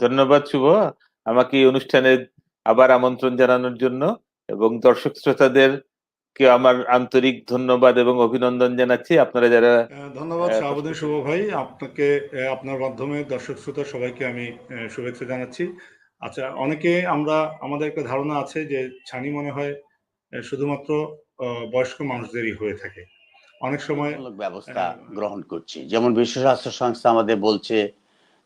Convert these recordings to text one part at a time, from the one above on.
ধন্যবাদ শুভ। আমাকে এই অনুষ্ঠানে আবার আমন্ত্রণ জানানোর জন্য এবং দর্শক শ্রোতাদের কে আমার আন্তরিক ধন্যবাদ এবং অভিনন্দন জানাচ্ছি। আপনারা যারা ধন্যবাদ শাহাবুদ্দিন শুভ ভাই। আপনাকে আহ, আপনার মাধ্যমে দর্শক শ্রোতা সবাইকে আমি আহ, শুভেচ্ছা জানাচ্ছি। আচ্ছা অনেকে আমরা আমাদের একটা ধারণা আছে যে ছানি মনে হয় আহ, শুধুমাত্র আহ, বয়স্ক মানুষদেরই হয়ে থাকে। অনেক সময় ব্যবস্থা গ্রহণ করছি। যেমন বিশ্ব স্বাস্থ্য সংস্থা আমাদের বলছে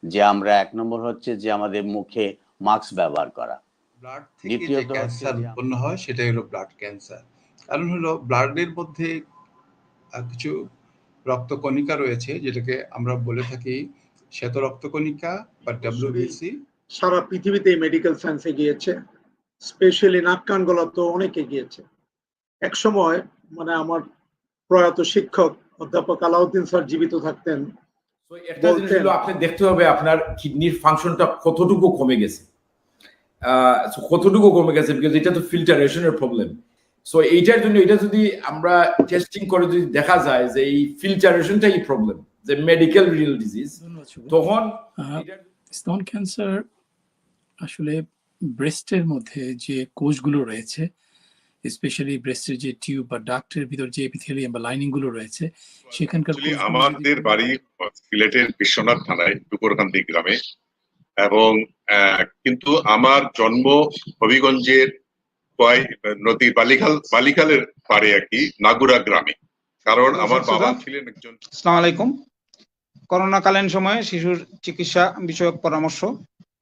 যে আমরা এক নম্বর হচ্ছে যে আমাদের মুখে মাস্ক ব্যবহার করা। ব্লাড থেকে দ্বিতীয়ত যে ক্যান্সার উৎপন্ন হয় সেটাই হলো ব্লাড ক্যান্সার। কারণ হলো ব্লাডের মধ্যে কিছু রক্তকণিকা রয়েছে যেটাকে আমরা বলে থাকি শ্বেত রক্তকণিকা বা ডাব্লিউবিসি সারা পৃথিবীতে মেডিকেল সায়েন্স এগিয়েছে। স্পেশালি নাক কান গলা তো অনেক এগিয়েছে। এক সময় মানে আমার প্রয়াত শিক্ষক অধ্যাপক আলাউদ্দিন স্যার জীবিত থাকতেন একটা জিনিস হলো আপনি দেখতে হবে আপনার কিডনির ফাংশনটা কতটুকু কমে গেছে। কতটুকু কমে গেছে? বিকজ এটা তো ফিল্টারেশনের প্রবলেম সো এইটার জন্য এটা যদি আমরা টেস্টিং করে যদি দেখা যায় যে এই ফিল্টারেশনটাই প্রবলেম যে মেডিকেল রিয়েল ডিজিজ তখন স্তন ক্যান্সার আসলে ব্রেস্টের মধ্যে যে কোষগুলো রয়েছে স্পেশালি ব্রেস্টের যে টিউব বা ডাক্টের ভিতর যে এপিথেলিয়াম বা লাইনিংগুলো রয়েছে সেখানকার আমাদের বাড়ি সিলেটের বিশ্বনাথ থানায় টুকুরকান্দি গ্রামে এবং আহ, কিন্তু আমার জন্ম হবিগঞ্জের কয় নদী বালিখাল বালিখালের পারে আর কি নাগুরা গ্রামে। কারণ আমার বাবা ছিলেন একজন আসসালামু আলাইকুম। করোনাকালীন সময়ে শিশুর চিকিৎসা বিষয়ক পরামর্শ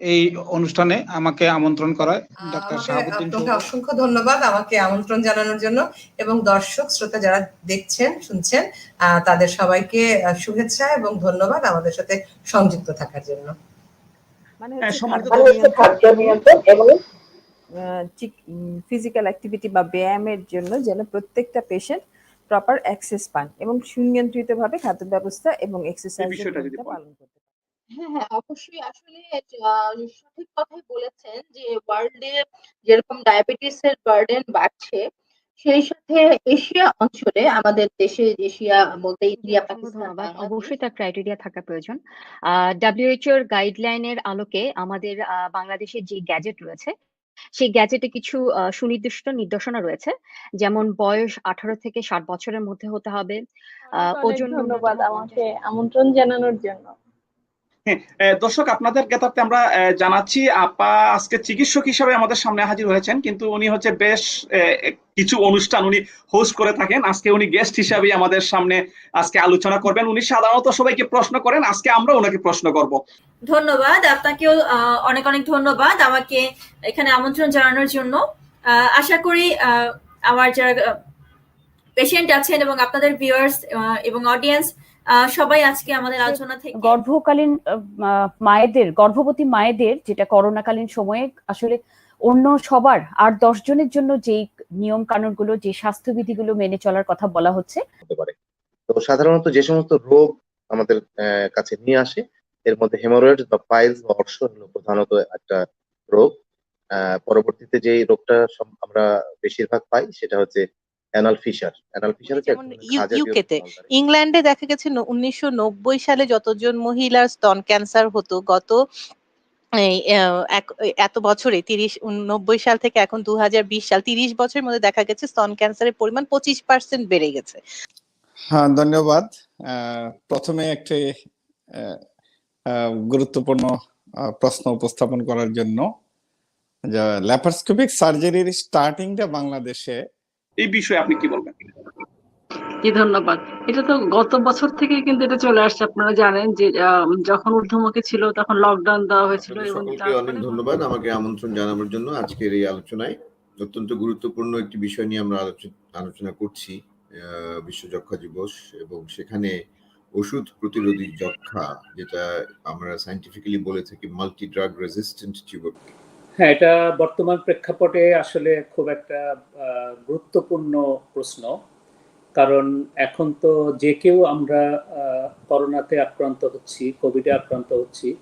এই অনুষ্ঠানে আমাকে আমন্ত্রণ করায় ডাক্তার শাহাবুদ্দিন আপনাকে অসংখ্য ধন্যবাদ আমাকে আমন্ত্রণ জানানোর জন্য এবং দর্শক শ্রোতা যারা দেখছেন শুনছেন আহ, তাদের সবাইকে শুভেচ্ছা এবং ধন্যবাদ আমাদের সাথে সংযুক্ত থাকার জন্য মানে ফিজিক্যাল অ্যাক্টিভিটি বা ব্যায়ামের জন্য যেন প্রত্যেকটা পেশেন্ট প্রপার অ্যাক্সেস পান এবং সুনিয়ন্ত্রিত ভাবে খাদ্য ব্যবস্থা এবং এক্সারসাইজ। পালন করতে। হ্যাঁ হ্যাঁ অবশ্যই। আসলে আহ, সঠিক কথাই বলেছেন যে ওয়ার্ল্ডে যেরকম ডায়াবেটিস এর বার্ডেন বাড়ছে সেই সাথে এশিয়া অঞ্চলে আমাদের দেশে এশিয়া বলতে ইন্ডিয়া পাকিস্তান ধন্যবাদ। বাংলাদেশ, অবশ্যই তার ক্রাইটেরিয়া থাকা প্রয়োজন। ডাব্লিউএইচও এর গাইডলাইনের আলোকে আমাদের আহ, বাংলাদেশের যে গ্যাজেট রয়েছে সেই গ্যাজেটে কিছু আহ, সুনির্দিষ্ট নির্দেশনা রয়েছে। যেমন বয়স আঠারো থেকে ষাট বছরের মধ্যে হতে হবে। আহ, অনেক ওজন ধন্যবাদ আমাকে আমন্ত্রণ জানানোর জন্য। দর্শক, আপনাদের জ্ঞাতার্থে আমরা জানাচ্ছি, আপা আজকে চিকিৎসক হিসেবে আমাদের সামনে হাজির হয়েছেন, কিন্তু উনি হচ্ছে বেশ কিছু অনুষ্ঠান উনি হোস্ট করে থাকেন। আজকে উনি গেস্ট হিসাবে আমাদের সামনে আজকে আলোচনা করবেন। উনি সাধারণত সবাইকে প্রশ্ন করেন, আজকে আমরা ওনাকে প্রশ্ন করব। ধন্যবাদ, আপনাকেও অনেক অনেক ধন্যবাদ আমাকে এখানে আমন্ত্রণ জানানোর জন্য। আশা করি আমার যারা পেশেন্ট আছেন এবং আপনাদের ভিউয়ার্স এবং অডিয়েন্স সবাই আজকে আমাদের আলোচনা থেকে গর্ভকালীন আহ, মায়েদের গর্ভবতী মায়েদের যেটা করোনাকালীন সময়ে আসলে অন্য সবার আর দশ জনের জন্য যেই নিয়ম কানুনগুলো যে স্বাস্থ্যবিধিগুলো মেনে চলার কথা বলা হচ্ছে। হতে পারে। তো সাধারণত যে সমস্ত রোগ আমাদের আহ, কাছে নিয়ে আসে এর মধ্যে হেমোরয়েড বা পাইলস বা অর্শ হলো প্রধানত একটা রোগ। আহ, পরবর্তীতে যে রোগটা আমরা বেশিরভাগ পাই সেটা হচ্ছে অ্যানাল ফিশার। অ্যানাল ফিশার হচ্ছে এক যেমন ধরনের ইউ- খাঁজা ইউকে তে, বিরক্ত মলদ্বার। ইংল্যান্ডে দেখা গেছে উনিশশো নব্বই সালে যতজন মহিলার স্তন ক্যান্সার হতো গত এক- এত বছরে তিরিশ নব্বই সাল থেকে এখন দুহাজার বিশ সাল তিরিশ বছরের মধ্যে দেখা গেছে স্তন ক্যান্সারের পরিমাণ পঁচিশ পার্সেন্ট বেড়ে গেছে। হ্যাঁ ধন্যবাদ। আহ, প্রথমে একটি আহ, আহ, গুরুত্বপূর্ণ আহ, প্রশ্ন উপস্থাপন করার জন্য যে ল্যাপারস্কোপিক সার্জারির স্টার্টিংটা বাংলাদেশে এই বিষয়ে আপনি কি বলবেন? জি ধন্যবাদ। এটা তো গত বছর থেকে কিন্তু এটা চলে আসছে। আপনারা জানেন যে যখন ঊর্ধ্বমুখী ছিল তখন লকডাউন দেওয়া হয়েছিল সকলকে অনেক ধন্যবাদ আমাকে আমন্ত্রণ জানানোর জন্য আজকের এই আলোচনায়। অত্যন্ত গুরুত্বপূর্ণ একটি বিষয় নিয়ে আমরা আলোচনা করছি আহ, বিশ্ব যক্ষা দিবস এবং সেখানে ওষুধ প্রতিরোধী যক্ষা যেটা আমরা সাইন্টিফিক্যালি বলে থাকি মাল্টি ড্রাগ রেজিস্ট্যান্ট টিউবার হ্যাঁ এটা বর্তমান প্রেক্ষাপটে আসলে খুব একটা গুরুত্বপূর্ণ প্রশ্ন। কারণ এখন তো যে কেউ আমরা আহ, করোনাতে আক্রান্ত হচ্ছি কোভিডে আক্রান্ত হচ্ছি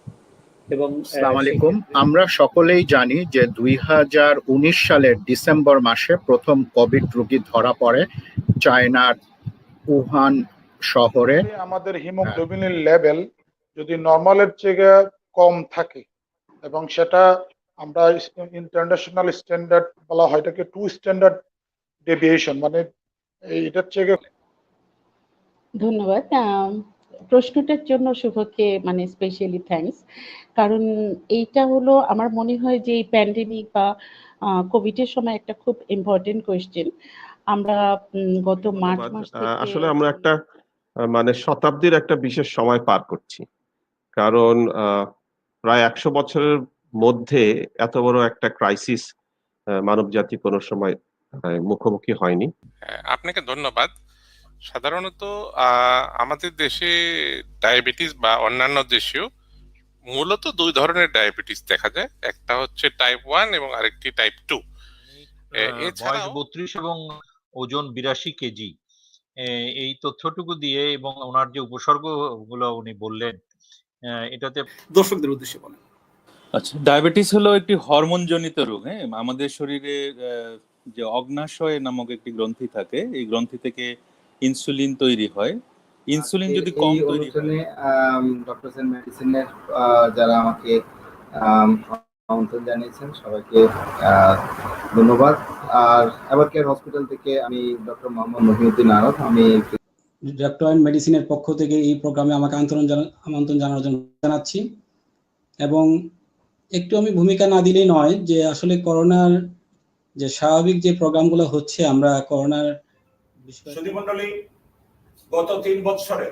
এবং আলাইকুম। আমরা সকলেই জানি যে দুই হাজার উনিশ সালের ডিসেম্বর মাসে প্রথম কোভিড রোগী ধরা পড়ে চায়নার উহান শহরে। আমাদের হিমোগ্লোবিনের লেভেল যদি নর্মালের চেয়ে কম থাকে এবং সেটা আমরা ইন্টারন্যাশনাল স্ট্যান্ডার্ড বলা হয় এটাকে টু স্ট্যান্ডার্ড ডেভিয়েশন মানে এটার থেকে ধন্যবাদ। প্রশ্নটার জন্য শুভকে মানে স্পেশালি থ্যাঙ্কস কারণ এইটা হলো আমার মনে হয় যে এই প্যান্ডেমিক বা কোভিডের সময় একটা খুব ইম্পর্টেন্ট কোয়েশ্চেন আমরা গত মার্চ মাস আসলে আমরা একটা মানে শতাব্দীর একটা বিশেষ সময় পার করছি। কারণ আহ, প্রায় একশো বছরের মধ্যে এত বড় একটা ক্রাইসিস মানব জাতি কোনো সময় মুখোমুখি হয়নি। হ্যাঁ, আপনাকে ধন্যবাদ। সাধারণত আহ, আমাদের দেশে ডায়াবেটিস বা অন্যান্য দেশেও মূলত দুই ধরনের ডায়াবেটিস দেখা যায়। একটা হচ্ছে টাইপ ওয়ান এবং আরেকটি টাইপ টু বয়স বত্রিশ এবং ওজন বিরাশি কেজি। এই তথ্যটুকু দিয়ে এবং ওনার যে উপসর্গগুলো উনি বললেন আহ, এটাতে দর্শকদের উদ্দেশ্যে বলেন। আচ্ছা ডায়াবেটিস হলো একটি হরমোনজনিত রোগ হ্যাঁ? আমাদের শরীরে আহ, যে অগ্নাশয় নামক একটি গ্রন্থি থাকে এই গ্রন্থি থেকে ইনসুলিন তৈরি হয়। ইনসুলিন যদি কম তৈরি হয় ডক্টর সেন মেডিসিনের যারা আমাকে আম, আমন্ত্রণ জানিয়েছেন সবাইকে আহ, ধন্যবাদ। আর এবার কেয়ার হসপিটাল থেকে আমি ডক্টর মোহাম্মদ মহিউদ্দিন আরব আমি ডক্টর অ্যান্ড মেডিসিনের পক্ষ থেকে এই প্রোগ্রামে আমাকে আমন্ত্রণ জানানোর জন্য জানাচ্ছি। এবং একটু আমি ভূমিকা না দিলেই নয় যে আসলে করোনার যে স্বাভাবিক যে প্রোগ্রামগুলো হচ্ছে আমরা করোনার সুধীমণ্ডলী গত তিন বছরে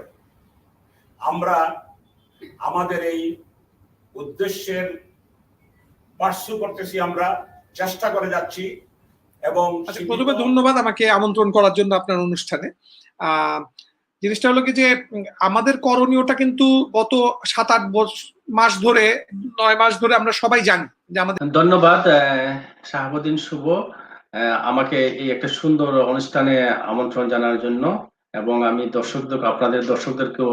আমরা আমাদের এই উদ্দেশ্যের পার্শ্ব করতেছি আমরা চেষ্টা করে যাচ্ছি এবং আচ্ছা প্রথমে ধন্যবাদ আমাকে আমন্ত্রণ করার জন্য আপনার অনুষ্ঠানে। আহ, জিনিসটা হলো কি যে আমাদের করণীয়টা কিন্তু গত সাত আট মাস ধরে, নয় মাস ধরে আমরা সবাই জানি যে আমাদের ধন্যবাদ শাহাবুদ্দিন শুভ। আমাকে এই একটা সুন্দর অনুষ্ঠানে আমন্ত্রণ জানার জন্য এবং আমি দর্শকদের, আপনাদের দর্শকদেরকেও